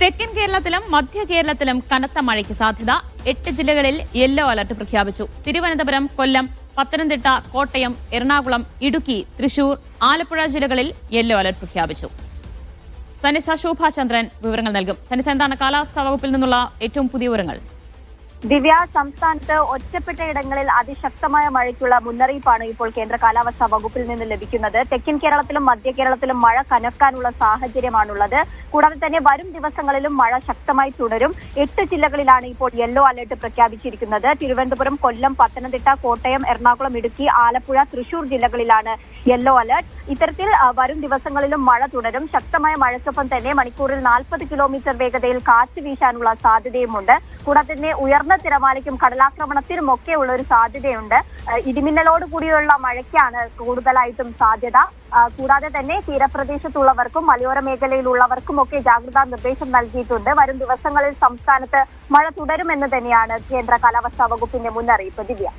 തെക്കൻ കേരളത്തിലും മധ്യ കേരളത്തിലും കനത്ത മഴയ്ക്ക് സാധ്യത. എട്ട് ജില്ലകളിൽ യെല്ലോ അലർട്ട് പ്രഖ്യാപിച്ചു. തിരുവനന്തപുരം കൊല്ലം പത്തനംതിട്ട കോട്ടയം എറണാകുളം ഇടുക്കി തൃശൂർ ആലപ്പുഴ ജില്ലകളിൽ യെല്ലോ അലർട്ട് പ്രഖ്യാപിച്ചു. സനിസ ശോഭാചന്ദ്രൻ വിവരങ്ങൾ നൽകും. സനിസ എന്താണ് കാലാവസ്ഥാ വകുപ്പിൽ നിന്നുള്ള ഏറ്റവും പുതിയ വിവരങ്ങൾ? ദിവ്യ സംസ്ഥാനത്ത് ഒറ്റപ്പെട്ട ഇടങ്ങളിൽ അതിശക്തമായ മഴയ്ക്കുള്ള മുന്നറിയിപ്പാണ് ഇപ്പോൾ കേന്ദ്ര കാലാവസ്ഥാ വകുപ്പിൽ നിന്ന് ലഭിക്കുന്നത്. തെക്കൻ കേരളത്തിലും മധ്യ കേരളത്തിലും മഴ കനക്കാനുള്ള സാഹചര്യമാണുള്ളത്. കൂടാതെ തന്നെ വരും ദിവസങ്ങളിലും മഴ ശക്തമായി തുടരും. എട്ട് ജില്ലകളിലാണ് ഇപ്പോൾ യെല്ലോ അലർട്ട് പ്രഖ്യാപിച്ചിരിക്കുന്നത്. തിരുവനന്തപുരം കൊല്ലം പത്തനംതിട്ട കോട്ടയം എറണാകുളം ഇടുക്കി ആലപ്പുഴ തൃശൂർ ജില്ലകളിലാണ് യെല്ലോ അലർട്ട്. ഇത്തരത്തിൽ വരും ദിവസങ്ങളിലും മഴ തുടരും. ശക്തമായ മഴയ്ക്കൊപ്പം തന്നെ മണിക്കൂറിൽ നാൽപ്പത് കിലോമീറ്റർ വേഗതയിൽ കാറ്റ് വീശാനുള്ള സാധ്യതയുമുണ്ട്. കൂടാതെ തന്നെ ഉയർന്ന തിരമാലയ്ക്കും കടലാക്രമണത്തിനും ഒക്കെ ഉള്ള ഒരു സാധ്യതയുണ്ട് ഇടിമിന്നലോട് കൂടിയുള്ള മഴയ്ക്കാണ് കൂടുതലായിട്ടും സാധ്യത. കൂടാതെ തന്നെ തീരപ്രദേശത്തുള്ളവർക്കും മലയോര മേഖലയിലുള്ളവർക്കും ഒക്കെ ജാഗ്രതാ നിർദ്ദേശം നൽകിയിട്ടുണ്ട്. വരും ദിവസങ്ങളിൽ സംസ്ഥാനത്ത് മഴ തുടരുമെന്ന് തന്നെയാണ് കേന്ദ്ര കാലാവസ്ഥാ വകുപ്പിന്റെ മുന്നറിയിപ്പ്. ദിവ്യ.